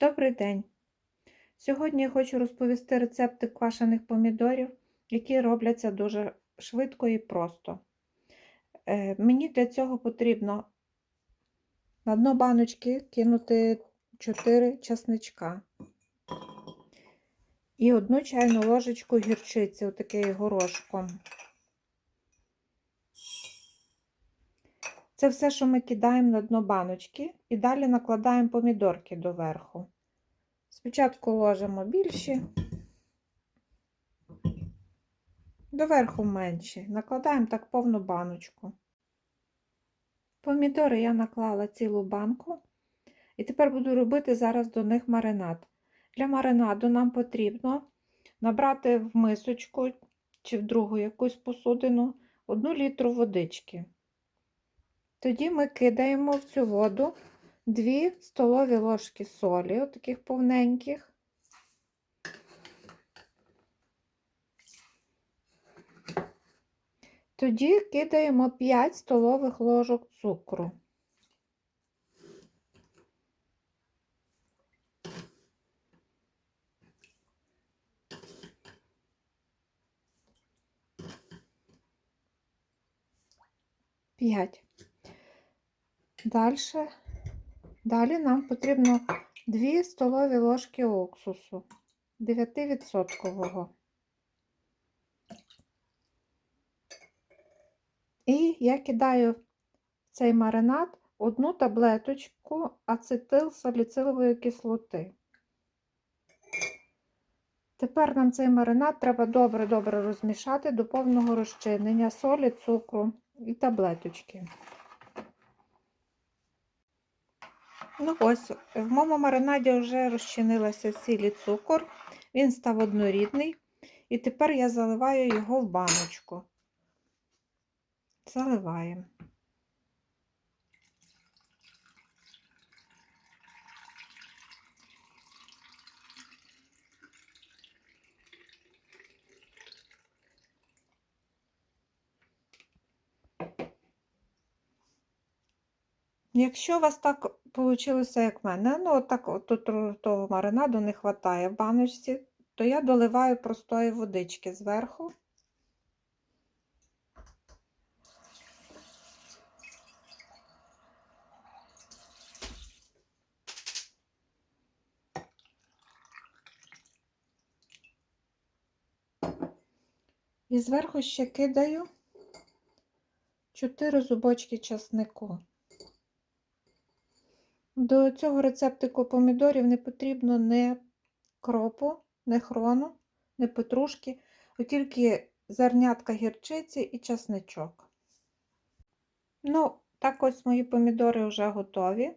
Добрий день! Сьогодні я хочу розповісти рецепти квашених помідорів, які робляться дуже швидко і просто. Е, Мені для цього потрібно на дно баночки кинути 4 часничка і одну чайну ложечку гірчиці, отакий горошком. Це все, що ми кидаємо на дно баночки, і далі накладаємо помідорки доверху. Спочатку ложимо більші, доверху менші. Накладаємо так повну баночку. Помідори я наклала цілу банку, і тепер буду робити зараз до них маринад. Для маринаду нам потрібно набрати в мисочку чи в другу якусь посудину 1 літру водички. Тоді ми кидаємо в цю воду 2 столові ложки солі, таких повненьких. Тоді кидаємо 5 столових ложок цукру. П'ять. Далі, далі нам потрібно 2 столові ложки уксусу 9%. І я кидаю в цей маринад одну таблеточку ацетилсаліцилової кислоти. Тепер нам цей маринад треба добре-добре розмішати до повного розчинення солі, цукру і таблеточки. Ну ось, в моєму маринаді вже розчинилася сіль цукор, він став однорідний, і тепер я заливаю його в баночку. Заливаємо. Якщо у вас так вийшло, як в мене, ну так от тут того маринаду не вистачає в баночці, то я доливаю простої водички зверху. І зверху ще кидаю 4 зубочки часнику. До цього рецептику помідорів не потрібно не кропу, не хрону, не петрушки, а тільки зернятка гірчиці і часничок. Ну, так ось мої помідори вже готові,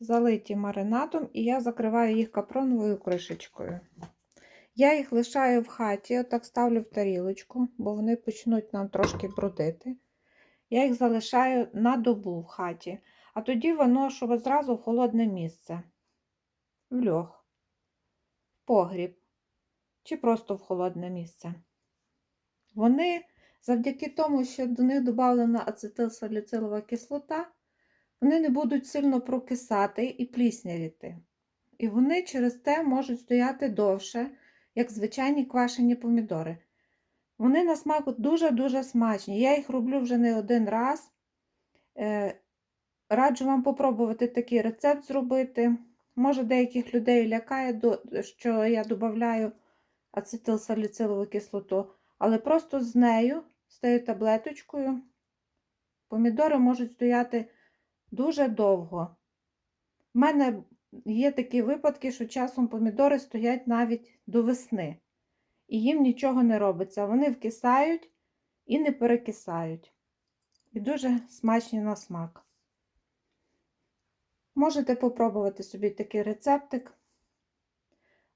залиті маринадом, і я закриваю їх капроновою кришечкою. Я їх лишаю в хаті, отак ставлю в тарілочку, бо вони почнуть нам трошки брудити. Я їх залишаю на добу в хаті, а тоді виношу одразу в холодне місце, в льох, в погріб чи просто в холодне місце. Вони, завдяки тому, що до них додана ацетилсаліцилова кислота, вони не будуть сильно прокисати і пліснявіти. І вони через те можуть стояти довше, як звичайні квашені помідори. Вони на смак дуже-дуже смачні. Я їх роблю вже не один раз. Раджу вам попробувати такий рецепт зробити. Може, деяких людей лякає, що я додаю ацетилсаліцилову кислоту, але просто з нею, з тією таблеточкою, помідори можуть стояти дуже довго. У мене є такі випадки, що часом помідори стоять навіть до весни і їм нічого не робиться. Вони вкисають і не перекисають. І дуже смачні на смак. Можете попробувати собі такий рецептик.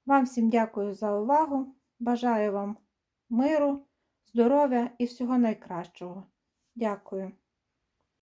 Вам всім дякую за увагу. Бажаю вам миру, здоров'я і всього найкращого. Дякую.